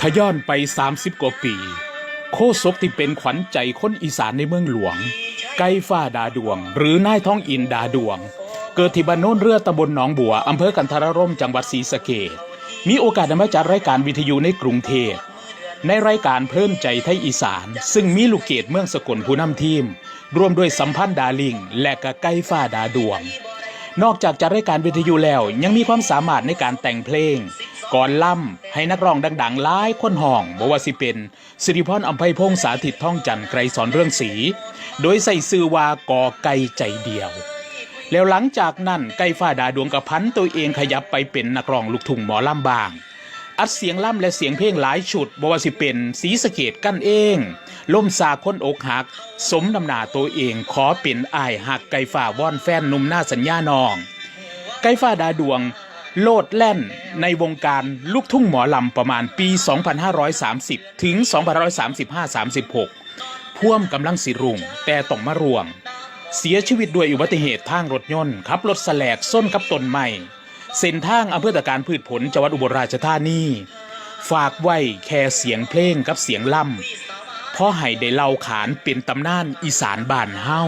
ทย้อนไป 30 กว่าปี โคศกที่เป็นขวัญใจคนอีสานในเมืองหลวง ไก่ฟ้าดาดวง หรือนายท้องอินดาดวง เกิดที่บ้านโน้นเรือตำบลหนองบัวอำเภอกันทรร่มจังหวัดศรีสะเกษมีโอกาสได้มาจัดรายการวิทยุในกรุงเทพในรายการเพิ่มใจไทยอีสาน ซึ่งมีลูกเกดเมืองสกลผู้นำทีม ร่วมด้วยสัมพันธ์ดาลิง และกะไก่ฟ้าดาดวง นอกจากจะรายการวิทยุแล้วยังมีความสามารถในการแต่งเพลงก่อนล่ำให้นักร้องดังๆหลายคนห้องบ่ว่าสิเป็นสิริพรอัมไพพงษ์สาธิตท่องจันทร์ไกรสอนเรื่องสี โดยใส่ซื่อว่ากอไก่ใจเดียว แล้วหลังจากนั้นไก่ฟ้าดาดวงกับพันตัวเองขยับไปเป็นนักร้องลูกทุ่งหมอลำบาง อัดเสียงล่ำและเสียงเพลงหลายชุดบว่าสิเป็นสีสะเกตกั้นเอง ล่มสาค้นอกหัก สมดำหนาตัวเองขอเป็นอายหักไก่ฝ่าว่อนแฟนนุ่มหน้าสัญญานอง ไก่ฟ้าดาดวง โลดแล่นในวงการลูกทุ่งหมอลำประมาณปี 2530 ถึง 2535-36 พ่วมกำลังสิรุงแต่ต้องมารวง เสียชีวิตด้วยอุบัติเหตุทางรถยนต์ขับรถแสลกส้นกับต้นไม้ เส้นทางอำเภอตะการพืชผลจังหวัดอุบลราชธานีฝากไว้แค่เสียงเพลงกับเสียงล่ำเพราะให้ได้เล่าขานเป็นตำนานอีสานบ้านเฮา